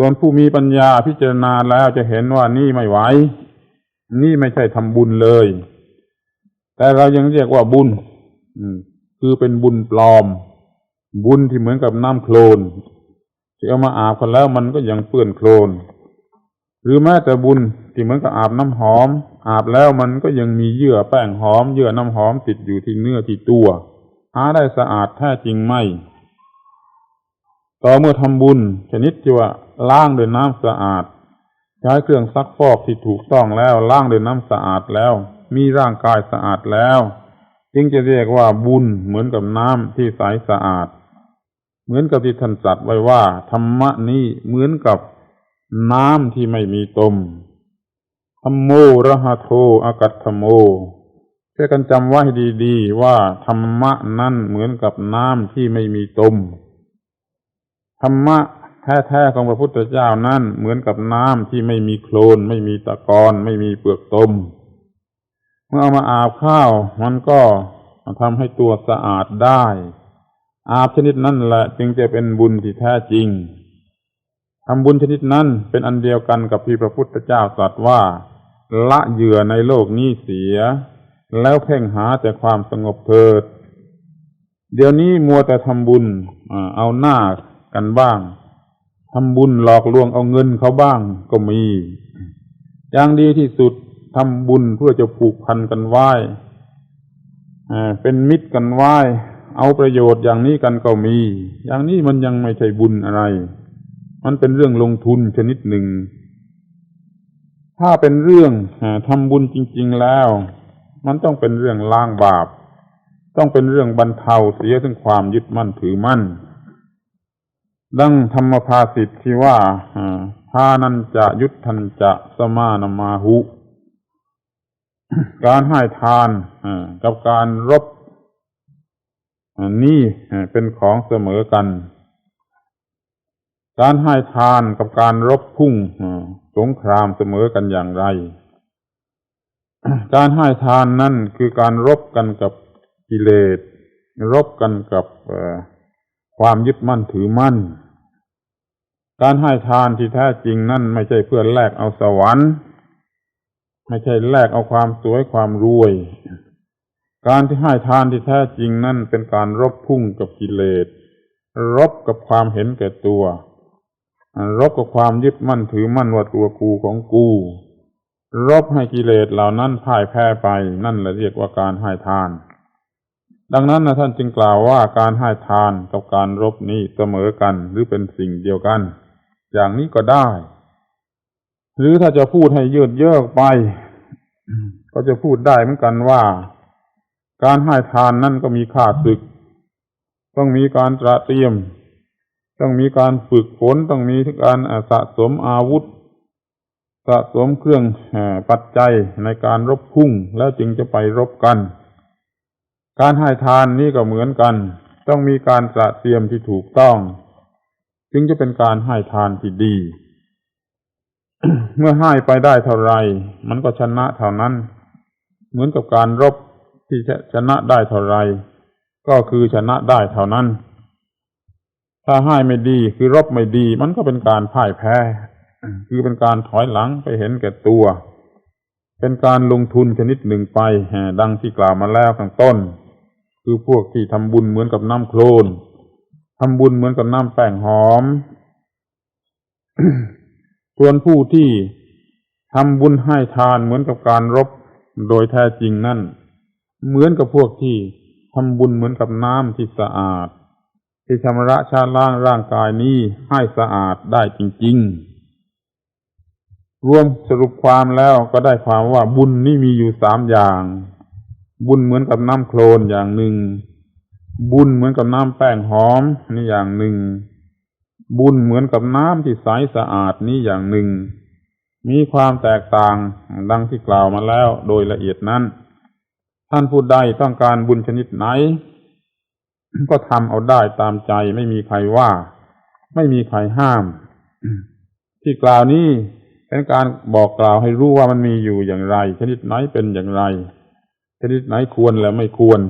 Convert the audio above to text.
ส่วนผู้มีปัญญาพิจารณาแล้วจะเห็นว่านี่ไม่ไหว นี่ไม่ใช่ทำบุญเลย แต่เรายังเรียกว่าบุญคือเป็นบุญปลอม บุญที่เหมือนกับน้ำโคลนที่เอามาอาบกันแล้วมันก็ยังเปื้อนโคลน หรือแม้แต่บุญที่เหมือนกับอาบน้ำหอม อาบแล้วมันก็ยังมีเยื่อแป้งหอมเยื่อน้ำหอมติดอยู่ที่เนื้อที่ตัว หาได้สะอาดแท้จริงไหม ต่อเมื่อทำบุญ ชนิดที่ว่าล้างด้วยน้ำสะอาด ใช้เครื่องซักฟอกที่ถูกต้องแล้วล้างด้วยน้ำสะอาดแล้ว มีร่างกายสะอาดแล้ว จึงจะเรียกว่าบุญเหมือนกับน้ำที่ใสสะอาด เหมือนกับที่ท่านตรัสไว้ว่าธรรมะนี้เหมือนกับน้ำที่ไม่มีตมธรรมโมระหะโทอากัตถโมช่วยกันจำไว้ดีๆว่าธรรมะนั่นเหมือนกับน้ำที่ไม่มีตม ธรรมะแท้ๆของพระพุทธเจ้านั่นเหมือนกับน้ำที่ไม่มีโคลน ไม่มีตะกอนไม่มีเปลือกตม เมื่อเอามาอาบข้าว มันก็ทำให้ตัวสะอาดได้ อาบชนิดนั้นแหละจึงจะเป็นบุญที่แท้จริงทำบุญชนิดนั้นเป็นอันเดียวกันกับที่พระพุทธเจ้าตรัสว่า ละเหยื่อในโลกนี้เสีย แล้วเพ่งหาแต่ความสงบเถิด เดี๋ยวนี้มัวแต่ทำบุญเอาหน้า กันบ้างทำบุญหลอกลวงเอาเงินเขาบ้างก็มี อย่างดีที่สุดทำบุญเพื่อจะผูกพันกันไว้เป็นมิตรกันไว้เอาประโยชน์อย่างนี้กันก็มี อย่างนี้มันยังไม่ใช่บุญอะไร มันเป็นเรื่องลงทุนชนิดหนึ่ง ถ้าเป็นเรื่องทำบุญจริง ๆแล้ว มันต้องเป็นเรื่องล้างบาป ต้องเป็นเรื่องบรรเทาเสียถึงความยึดมั่นถือมั่น ดังธรรมภาสิทธิ์ที่ว่าทานันจะยุทธันจะสมานมาหุ การให้ทานกับการรบนี่เป็นของเสมอกัน การให้ทานกับการรบพุ่งสงครามเสมอกันอย่างไร การให้ทานนั่นคือการรบกันกับกิเลส รบกันกับ ความยึดมั่นถือมั่น การให้ทานที่แท้จริงนั่นไม่ใช่เพื่อแลกเอาสวรรค์ ไม่ใช่แลกเอาความสวยความรวย การที่ให้ทานที่แท้จริงนั่นเป็นการรบพุ่งกับกิเลส รบกับความเห็นแก่ตัว รบกับความยึดมั่นถือมั่นว่าตัวกูของกู รบให้กิเลสเหล่านั้นพ่ายแพ้ไป นั่นแหละเรียกว่าการให้ทาน ดังนั้นนะท่านจึงกล่าวว่าการให้ทานกับการรบนี้เสมอกันหรือเป็นสิ่งเดียวกัน อย่างนี้ก็ได้ หรือถ้าจะพูดให้ยืดเยื้อไป ก็จะพูดได้เหมือนกันว่า การให้ทานนั่นก็มีค่าศึก ต้องมีการตระเตรียม ต้องมีการฝึกฝนต้องมีการสะสมอาวุธ สะสมเครื่องปัจจัยในการรบพุ่งแล้วจึงจะไปรบกัน การให้ทานนี่ก็เหมือนกัน ต้องมีการตระเตรียมที่ถูกต้อง จึงจะเป็นการให้ทานที่ดี เมื่อให้ไปได้เท่าไรมันก็ชนะเท่านั้น เหมือนกับการรบที่จะชนะได้เท่าไรก็คือชนะได้เท่านั้น ถ้าให้ไม่ดีคือรบไม่ดี มันก็เป็นการพ่ายแพ้ คือเป็นการถอยหลังไปเห็นแก่ตัว เป็นการลงทุนชนิดหนึ่งไป ดังที่กล่าวมาแล้วข้างต้น คือพวกที่ทำบุญเหมือนกับน้ำโคลนทำบุญเหมือนกับน้ำแป้งหอม ส่วนผู้ที่ทำบุญให้ทานเหมือนกับการรบโดยแท้จริงนั่น เหมือนกับพวกที่ทำบุญเหมือนกับน้ำที่สะอาด ที่ชำระชาล้างร่างกายนี้ให้สะอาดได้จริง ๆ รวมสรุปความแล้วก็ได้ความว่าบุญนี่มีอยู่สามอย่าง บุญเหมือนกับน้ำโคลนอย่างหนึ่ง บุญเหมือนกับน้ำแป้งหอมนี่อย่างหนึ่ง บุญเหมือนกับน้ำที่ใสสะอาดนี่อย่างหนึ่ง มีความแตกต่างดังที่กล่าวมาแล้วโดยละเอียดนั้น ท่านผู้ใดต้องการบุญชนิดไหน ก็ทำเอาได้ตามใจไม่มีใครว่า ไม่มีใครห้าม ที่กล่าวนี้เป็นการบอกกล่าวให้รู้ว่ามันมีอยู่อย่างไร ชนิดไหนเป็นอย่างไร ชนิดไหนควรและไม่ควร